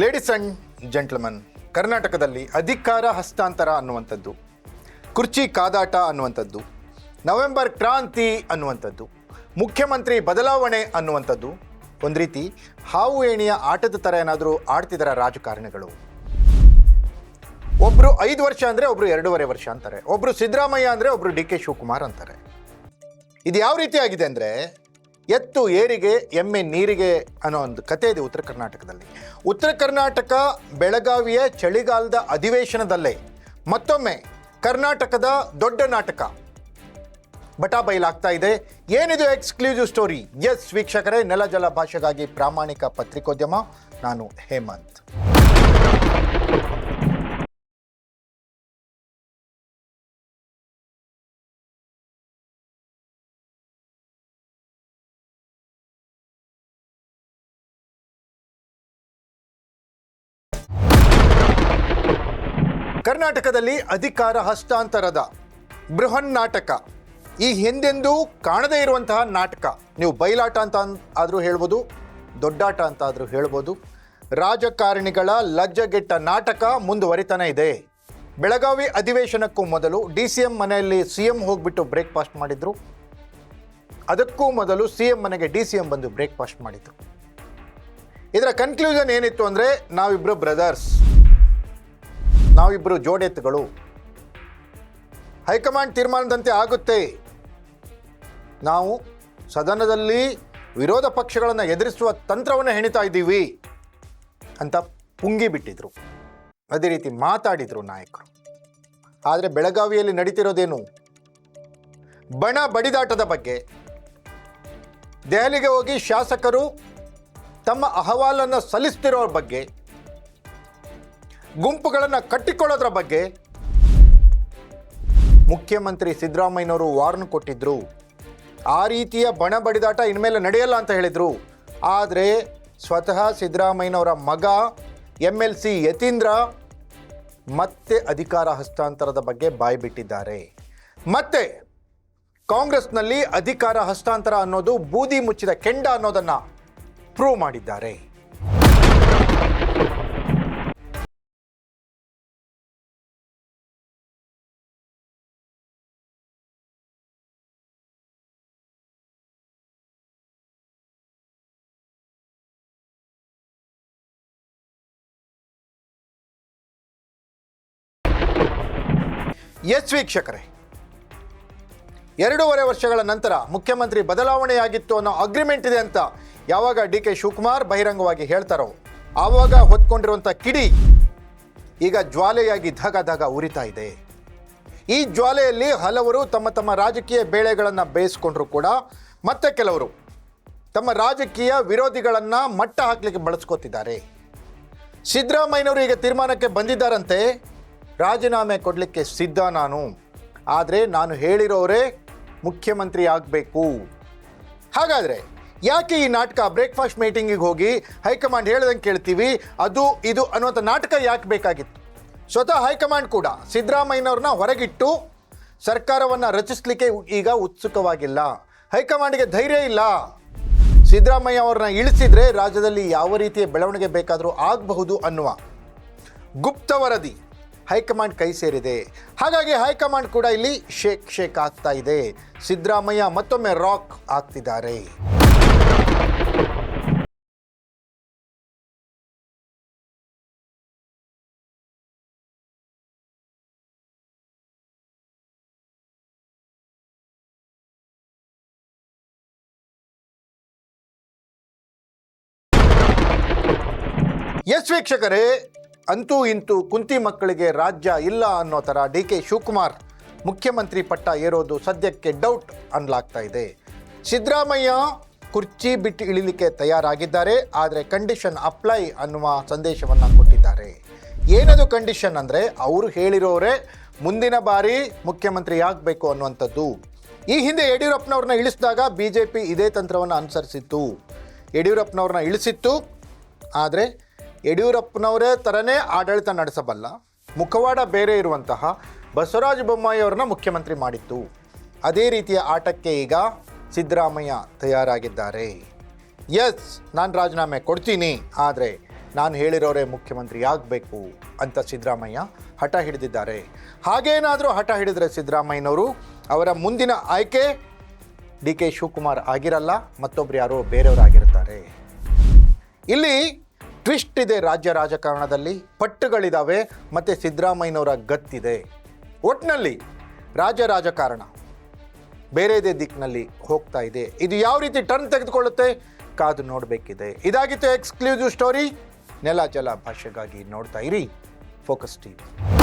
Ladies and gentleman ಕರ್ನಾಟಕದಲ್ಲಿ ಅಧಿಕಾರ ಹಸ್ತಾಂತರ ಅನ್ನುವಂಥದ್ದು, ಕುರ್ಚಿ ಕಾದಾಟ ಅನ್ನುವಂಥದ್ದು ನವೆಂಬರ್ ಕ್ರಾಂತಿ ಅನ್ನುವಂಥದ್ದು, ಮುಖ್ಯಮಂತ್ರಿ ಬದಲಾವಣೆ ಅನ್ನುವಂಥದ್ದು, ಒಂದು ರೀತಿ ಹಾವು ಏಣಿಯ ಆಟದ ಥರ ಏನಾದರೂ ಆಡ್ತಿದ್ದಾರೆ ರಾಜಕಾರಣಿಗಳು. ಒಬ್ಬರು ಐದು ವರ್ಷ ಅಂದರೆ ಒಬ್ಬರು ಎರಡೂವರೆ ವರ್ಷ ಅಂತಾರೆ ಒಬ್ಬರು ಸಿದ್ದರಾಮಯ್ಯ ಅಂದರೆ ಒಬ್ಬರು ಡಿ ಕೆ ಶಿವಕುಮಾರ್ ಅಂತಾರೆ. ಇದು ಯಾವ ರೀತಿ ಆಗಿದೆ ಅಂದರೆ ಎತ್ತು, ಏರಿಗೆ, ಎಮ್ಮೆ, ನೀರಿಗೆ ಅನ್ನೋ ಒಂದು ಕತೆ ಇದೆ ಉತ್ತರ ಕರ್ನಾಟಕದಲ್ಲಿ. ಉತ್ತರ ಕರ್ನಾಟಕ ಬೆಳಗಾವಿಯ ಚಳಿಗಾಲದ ಅಧಿವೇಶನದಲ್ಲೇ ಮತ್ತೊಮ್ಮೆ ಕರ್ನಾಟಕದ ದೊಡ್ಡ ನಾಟಕ ಬಟಾ ಬಯಲಾಗ್ತಾ ಇದೆ. ಏನಿದು ಎಕ್ಸ್ಕ್ಲೂಸಿವ್ ಸ್ಟೋರಿ? ಎಸ್ ವೀಕ್ಷಕರೇ ನೆಲ ಜಲ ಭಾಷೆಗಾಗಿ ಪ್ರಾಮಾಣಿಕ ಪತ್ರಿಕೋದ್ಯಮ. ನಾನು ಹೇಮಂತ್. ಕರ್ನಾಟಕದಲ್ಲಿ ಅಧಿಕಾರ ಹಸ್ತಾಂತರದ ಬೃಹನ್ ನಾಟಕ. ಈ ಹಿಂದೆಂದೂ ಕಾಣದೇ ಇರುವಂತಹ ನಾಟಕ. ನೀವು ಬಯಲಾಟ ಅಂತ ಆದರೂ ಹೇಳ್ಬೋದು, ದೊಡ್ಡಾಟ ಅಂತ ಆದರೂ ಹೇಳ್ಬೋದು. ರಾಜಕಾರಣಿಗಳ ಲಜ್ಜಗೆಟ್ಟ ನಾಟಕ ಮುಂದುವರಿತಾನೆ ಇದೆ. ಬೆಳಗಾವಿ ಅಧಿವೇಶನಕ್ಕೂ ಮೊದಲು ಡಿ ಸಿ ಎಂ ಮನೆಯಲ್ಲಿ ಸಿ ಎಂ ಹೋಗ್ಬಿಟ್ಟು ಬ್ರೇಕ್ಫಾಸ್ಟ್ ಮಾಡಿದ್ರು. ಅದಕ್ಕೂ ಮೊದಲು ಸಿ ಎಂ ಮನೆಗೆ ಡಿ ಸಿ ಎಂ ಬಂದು ಬ್ರೇಕ್ಫಾಸ್ಟ್ ಮಾಡಿದ್ರು. ಇದರ ಕನ್ಕ್ಲೂಷನ್ ಏನಿತ್ತು ಅಂದರೆ ನಾವಿಬ್ಬರು ಬ್ರದರ್ಸ್ ನಾವಿಬ್ಬರು ಜೋಡೆತ್ತುಗಳು. ಹೈಕಮಾಂಡ್ ತೀರ್ಮಾನದಂತೆ ಆಗುತ್ತೆ. ನಾವು ಸದನದಲ್ಲಿ ವಿರೋಧ ಪಕ್ಷಗಳನ್ನು ಎದುರಿಸುವ ತಂತ್ರವನ್ನು ಹೆಣಿತಾ ಇದ್ದೀವಿ ಅಂತ ಪುಂಗಿ ಬಿಟ್ಟಿದ್ರು. ಅದೇ ರೀತಿ ಮಾತಾಡಿದರು ನಾಯಕರು. ಆದರೆ ಬೆಳಗಾವಿಯಲ್ಲಿ ನಡೀತಿರೋದೇನು? ಬಣ ಬಡಿದಾಟದ ಬಗ್ಗೆ. ದೆಹಲಿಗೆ ಹೋಗಿ ಶಾಸಕರು ತಮ್ಮ ಅಹವಾಲನ್ನು ಸಲ್ಲಿಸ್ತಿರೋ ಬಗ್ಗೆ. ಗುಂಪುಗಳನ್ನು ಕಟ್ಟಿಕೊಳ್ಳೋದ್ರ ಬಗ್ಗೆ ಮುಖ್ಯಮಂತ್ರಿ ಸಿದ್ದರಾಮಯ್ಯನವರು ವಾರ್ನ್ ಕೊಟ್ಟಿದ್ರು. ಆ ರೀತಿಯ ಬಣ ಬಡಿದಾಟ ಇನ್ಮೇಲೆ ನಡೆಯಲ್ಲ ಅಂತ ಹೇಳಿದರು. ಆದರೆ ಸ್ವತಃ ಸಿದ್ದರಾಮಯ್ಯನವರ ಮಗ ಎಂ ಎಲ್ ಸಿ ಯತೀಂದ್ರ ಮತ್ತೆ ಅಧಿಕಾರ ಹಸ್ತಾಂತರದ ಬಗ್ಗೆ ಬಾಯ್ಬಿಟ್ಟಿದ್ದಾರೆ ಮತ್ತೆ ಕಾಂಗ್ರೆಸ್ನಲ್ಲಿ ಅಧಿಕಾರ ಹಸ್ತಾಂತರ ಅನ್ನೋದು ಬೂದಿ ಮುಚ್ಚಿದ ಕೆಂಡ ಅನ್ನೋದನ್ನು ಪ್ರೂವ್ ಮಾಡಿದ್ದಾರೆ. ಎಸ್ ವೀಕ್ಷಕರೇ, ಎರಡೂವರೆ ವರ್ಷಗಳ ನಂತರ ಮುಖ್ಯಮಂತ್ರಿ ಬದಲಾವಣೆಯಾಗಿತ್ತು ಅನ್ನೋ ಅಗ್ರಿಮೆಂಟ್ ಇದೆ ಅಂತ ಯಾವಾಗ ಡಿ ಕೆ ಶಿವಕುಮಾರ್ ಬಹಿರಂಗವಾಗಿ ಹೇಳ್ತಾರೋ, ಆವಾಗ ಹೊತ್ಕೊಂಡಿರುವಂಥ ಕಿಡಿ ಈಗ ಜ್ವಾಲೆಯಾಗಿ ಧಗ ಧಗ ಉರಿತಾ ಇದೆ. ಈ ಜ್ವಾಲೆಯಲ್ಲಿ ಹಲವರು ತಮ್ಮ ತಮ್ಮ ರಾಜಕೀಯ ಬೇಳೆಗಳನ್ನು ಬೇಯಿಸ್ಕೊಂಡ್ರು ಕೂಡ ಮತ್ತೆ ಕೆಲವರು ತಮ್ಮ ರಾಜಕೀಯ ವಿರೋಧಿಗಳನ್ನು ಮಟ್ಟ ಹಾಕಲಿಕ್ಕೆ ಬಳಸ್ಕೋತಿದ್ದಾರೆ. ಸಿದ್ದರಾಮಯ್ಯನವರು ಈಗ ತೀರ್ಮಾನಕ್ಕೆ ಬಂದಿದ್ದಾರಂತೆ ರಾಜೀನಾಮೆ ಕೊಡಲಿಕ್ಕೆ ಸಿದ್ಧ ನಾನು. ಆದರೆ ನಾನು ಹೇಳಿರೋರೇ ಮುಖ್ಯಮಂತ್ರಿ ಆಗಬೇಕು. ಹಾಗಾದರೆ ಯಾಕೆ ಈ ನಾಟಕ ಬ್ರೇಕ್ಫಾಸ್ಟ್ ಮೀಟಿಂಗಿಗೆ ಹೋಗಿ ಹೈಕಮಾಂಡ್ ಹೇಳ್ದಂಗೆ ಕೇಳ್ತೀವಿ? ಅದು, ಇದು ಅನ್ನುವಂಥ ನಾಟಕ ಯಾಕೆ ಬೇಕಾಗಿತ್ತು? ಸ್ವತಃ ಹೈಕಮಾಂಡ್ ಕೂಡ ಸಿದ್ದರಾಮಯ್ಯನವ್ರನ್ನ ಹೊರಗಿಟ್ಟು ಸರ್ಕಾರವನ್ನು ರಚಿಸಲಿಕ್ಕೆ ಈಗ ಉತ್ಸುಕವಾಗಿಲ್ಲ. ಹೈಕಮಾಂಡ್ಗೆ ಧೈರ್ಯ ಇಲ್ಲ. ಸಿದ್ದರಾಮಯ್ಯ ಅವ್ರನ್ನ ಇಳಿಸಿದರೆ ರಾಜ್ಯದಲ್ಲಿ ಯಾವ ರೀತಿಯ ಬೆಳವಣಿಗೆ ಬೇಕಾದರೂ ಆಗಬಹುದು ಅನ್ನುವ ಗುಪ್ತ ವರದಿ ಹೈಕಮಾಂಡ್ ಕೈ ಸೇರಿದೆ. ಹಾಗಾಗಿ ಹೈಕಮಾಂಡ್ ಕೂಡ ಇಲ್ಲಿ ಶೇಕ್ ಶೇಕ್ ಆಗ್ತಾ ಇದೆ. ಸಿದ್ದರಾಮಯ್ಯ ಮತ್ತೊಮ್ಮೆ ರಾಕ್ ಆಗ್ತಿದ್ದಾರೆ. ಎಸ್ ವೀಕ್ಷಕರೇ ಅಂತೂ ಇಂತೂ ಕುಂತಿ ಮಕ್ಕಳಿಗೆ ರಾಜ್ಯ ಇಲ್ಲ ಅನ್ನೋ ಥರ ಡಿ ಕೆ ಶಿವಕುಮಾರ್ ಮುಖ್ಯಮಂತ್ರಿ ಪಟ್ಟ ಏರೋದು ಸದ್ಯಕ್ಕೆ ಡೌಟ್ ಅನ್ಲಾಗ್ತಾ ಇದೆ. ಸಿದ್ದರಾಮಯ್ಯ ಕುರ್ಚಿ ಬಿಟ್ಟು ಇಳಿಲಿಕ್ಕೆ ತಯಾರಾಗಿದ್ದಾರೆ, ಆದರೆ ಕಂಡೀಷನ್ ಅಪ್ಲೈ ಅನ್ನುವ ಸಂದೇಶವನ್ನು ಕೊಟ್ಟಿದ್ದಾರೆ. ಏನದು ಕಂಡೀಷನ್ ಅಂದರೆ ಅವರು ಹೇಳಿರೋರೇ ಮುಂದಿನ ಬಾರಿ ಮುಖ್ಯಮಂತ್ರಿ ಆಗಬೇಕು ಅನ್ನುವಂಥದ್ದು. ಈ ಹಿಂದೆ ಯಡಿಯೂರಪ್ಪನವ್ರನ್ನ ಇಳಿಸಿದಾಗ ಬಿ ಜೆ ಪಿ ಇದೇ ತಂತ್ರವನ್ನು ಅನುಸರಿಸಿತ್ತು. ಯಡಿಯೂರಪ್ಪನವ್ರನ್ನ ಇಳಿಸಿತ್ತು, ಆದರೆ ಯಡಿಯೂರಪ್ಪನವರೇ ಥರನೇ ಆಡಳಿತ ನಡೆಸಬಲ್ಲ, ಮುಖವಾಡ ಬೇರೆ ಇರುವಂತಹ ಬಸವರಾಜ ಬೊಮ್ಮಾಯಿ ಅವ್ರನ್ನ ಮುಖ್ಯಮಂತ್ರಿ ಮಾಡಿತ್ತು. ಅದೇ ರೀತಿಯ ಆಟಕ್ಕೆ ಈಗ ಸಿದ್ದರಾಮಯ್ಯ ತಯಾರಾಗಿದ್ದಾರೆ. ಎಸ್, ನಾನು ರಾಜೀನಾಮೆ ಕೊಡ್ತೀನಿ, ಆದರೆ ನಾನು ಹೇಳಿರೋರೇ ಮುಖ್ಯಮಂತ್ರಿ ಆಗಬೇಕು ಅಂತ ಸಿದ್ದರಾಮಯ್ಯ ಹಠ ಹಿಡಿದಿದ್ದಾರೆ. ಹಾಗೇನಾದರೂ ಹಠ ಹಿಡಿದರೆ ಸಿದ್ದರಾಮಯ್ಯನವರು ಅವರ ಮುಂದಿನ ಆಯ್ಕೆ ಡಿ ಕೆ ಶಿವಕುಮಾರ್ ಆಗಿರಲ್ಲ ಮತ್ತೊಬ್ಬರು ಯಾರೋ ಬೇರೆಯವರಾಗಿರ್ತಾರೆ ಇಲ್ಲಿ ಟ್ವಿಸ್ಟ್ ಇದೆ ರಾಜ್ಯ ರಾಜಕಾರಣದಲ್ಲಿ ಪಟ್ಟುಗಳಿದ್ದಾವೆ ಮತ್ತು ಸಿದ್ದರಾಮಯ್ಯನವರ ಗತ್ತಿದೆ. ಒಟ್ಟಿನಲ್ಲಿ ರಾಜ್ಯ ರಾಜಕಾರಣ ಬೇರೆದೇ ದಿಕ್ಕಿನಲ್ಲಿ ಹೋಗ್ತಾ ಇದೆ. ಇದು ಯಾವ ರೀತಿ ಟರ್ನ್ ತೆಗೆದುಕೊಳ್ಳುತ್ತೆ? ಕಾದು ನೋಡಬೇಕಿದೆ. ಇದಾಗಿತ್ತು ಎಕ್ಸ್ಕ್ಲೂಸಿವ್ ಸ್ಟೋರಿ ನೆಲ ಜಲ ಭಾಷೆಗಾಗಿ ನೋಡ್ತಾ ಇರಿ. Focus TV